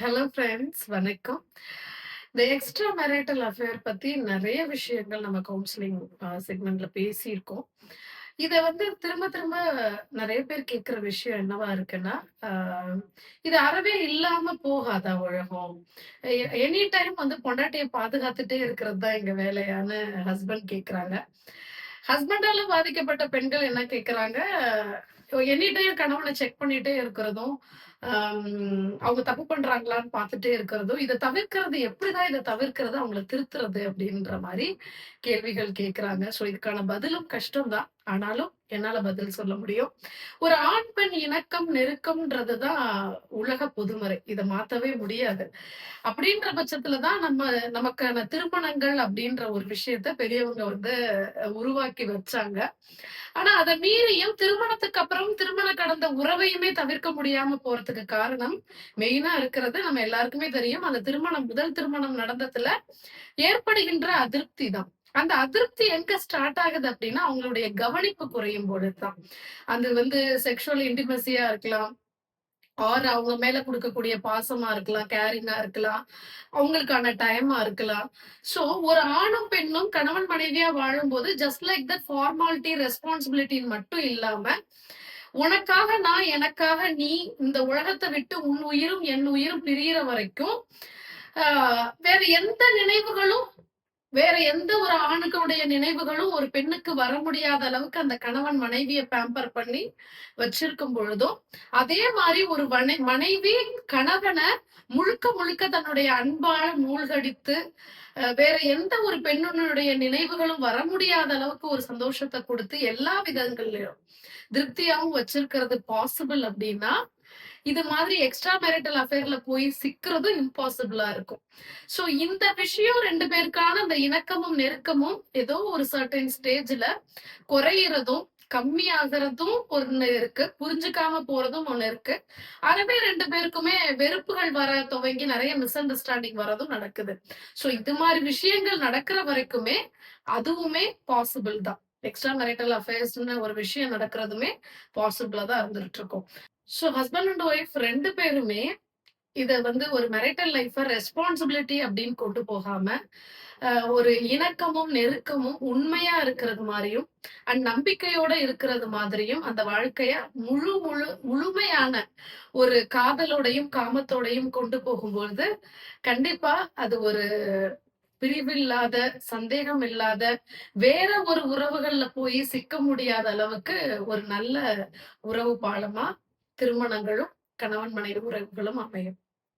Hello friends வணக்கம். இந்த extra marital affair பத்தி நிறைய விஷயங்கள் நம்ம கவுன்சிலிங் செக்மெண்ட்ல uh, பேசியிருக்கோம். இத வந்து திரும்ப திரும்ப நிறைய பேர் கேட்குற விஷயம் என்னவா இருக்குன்னா, uh, இது அறவே இல்லாம போகாதா உலகம்? எனி டைம் வந்து பொண்டாட்டிய பாதுகாத்துட்டே இருக்கிறது தான் எங்க வேலையான்னு ஹஸ்பண்ட் கேட்குறாங்க. ஹஸ்பண்டால பாதிக்கப்பட்ட பெண்கள் என்ன கேட்குறாங்க, எனி டைம் கணவன செக் பண்ணிட்டே இருக்கிறதும், அவங்க தப்பு பண்றாங்களான்னு பார்த்துட்டே இருக்கிறதும், இதை தவிர்க்கிறது எப்படிதான் இத தவிர்க்கிறது, அவங்கள திருத்துறது அப்படின்ற மாதிரி கேள்விகள் கேட்கிறாங்க ஸோ இதுக்கான பதிலும் கஷ்டம் தான். ஆனாலும் என்னால பதில் சொல்ல முடியும். ஒரு ஆண், பெண் இணக்கம், நெருக்கம்ன்றது தான் உலக பொதுமறை. இதை மாத்தவே முடியாது. அப்படின்ற பட்சத்துல தான் நம்ம நமக்கான திருமணங்கள் அப்படின்ற ஒரு விஷயத்த பெரியவங்க வந்து உருவாக்கி வச்சாங்க. ஆனா அத மீறியும் திருமணத்துக்கு அப்புறம் திருமணம் கடந்த உறவையுமே தவிர்க்க முடியாம போறதுக்கு காரணம், மெயினா இருக்கிறது நம்ம எல்லாருக்குமே தெரியும். அந்த திருமணம் முதல் திருமணம் நடந்ததுல ஏற்படுகின்ற அதிருப்தி தான். அந்த அதிருப்தி எங்க ஸ்டார்ட் ஆகுது அப்படின்னா, அவங்களுடைய கவனிப்பு குறையும் போதுதான் தான். அது வந்து செக்ஷுவல் இன்டிமசியா இருக்கலாம். ஆர் அவங்க மேல கொடுக்கக்கூடிய பாசமா இருக்கலாம், கேரிங்கா இருக்கலாம். அவங்களுக்கான டைமா இருக்கலாம். சோ ஒரு ஆணும், பெண்ணும் கணவன் மனைவியா வாழும்போது ஜஸ்ட் லைக் தட் ஃபார்மாலிட்டி, ரெஸ்பான்சிபிலிட்டின்னு மட்டும் இல்லாம, உனக்காக நான், எனக்காக நீ, இந்த உலகத்தை விட்டு உன் உயிரும், என் உயிரும் பிரியற வரைக்கும், வேற எந்த நினைவுகளும் வேற எந்த ஒரு ஆணுக்களுடைய நினைவுகளும் ஒரு பெண்ணுக்கு வர முடியாத அளவுக்கு அந்த கணவன் மனைவியை பேம்பர் பண்ணி வச்சிருக்கும் பொழுதும், அதே மாதிரி ஒரு வனை மனைவி கணவனை முழுக்க முழுக்க தன்னுடைய அன்பால மூழ்கடித்து, வேற எந்த ஒரு பெண்ணுடைய நினைவுகளும் வர முடியாத அளவுக்கு ஒரு சந்தோஷத்தை கொடுத்து எல்லா விதங்கள்லயும் திருப்தியாவும் வச்சிருக்கிறது பாசிபிள் அப்படின்னா இது மாதிரி எக்ஸ்ட்ரா மேரிட்டல் அஃபேர்ல போய் சிக்குறதும் இம்பாசிபிளா இருக்கும். ஸோ இந்த விஷயம் ரெண்டு பேருக்கான அந்த இணக்கமும், நெருக்கமும் ஏதோ ஒரு சர்டைன் ஸ்டேஜ்ல குறையிறதும், ஆகிறதும் ஒண்ணு இருக்கு. புரிஞ்சுக்காம போறதும் ஒண்ணு இருக்கு. அறவே ரெண்டு பேருக்குமே வெறுப்புகள் வர துவங்கி நிறைய மிஸ் அண்டர்ஸ்டாண்டிங் வரதும் நடக்குது. ஸோ இது மாதிரி விஷயங்கள் நடக்கிற வரைக்குமே, அதுவுமே பாசிபிள் தான். எக்ஸ்ட்ரா மேரிட்டல் அஃபேர்ஸ்னு ஒரு விஷயம் நடக்கிறதுமே பாசிபிளா தான் இருந்துட்டு இருக்கும். ஸோ ஹஸ்பண்ட் அண்ட் ஒய்ஃப் ரெண்டு பேருமே இதை வந்து ஒரு மெரிட்டல் லைஃப்ப ரெஸ்பான்சிபிலிட்டி அப்படின்னு கொண்டு போகாம, ஒரு இணக்கமும், நெருக்கமும் உண்மையா இருக்கிறது மாதிரியும் அண்ட் நம்பிக்கையோட இருக்கிறது மாதிரியும் அந்த வாழ்க்கைய முழு முழு முழுமையான ஒரு காதலோடையும், காமத்தோடையும் கொண்டு போகும்பொழுது, கண்டிப்பா அது ஒரு பிரிவில்லாத, சந்தேகம் இல்லாத, வேற ஒரு உறவுகள்ல போய் சிக்க முடியாத அளவுக்கு ஒரு நல்ல உறவு பாலமா திருமணங்களும், கணவன் மனைவி உறவுகளும் அமையும்.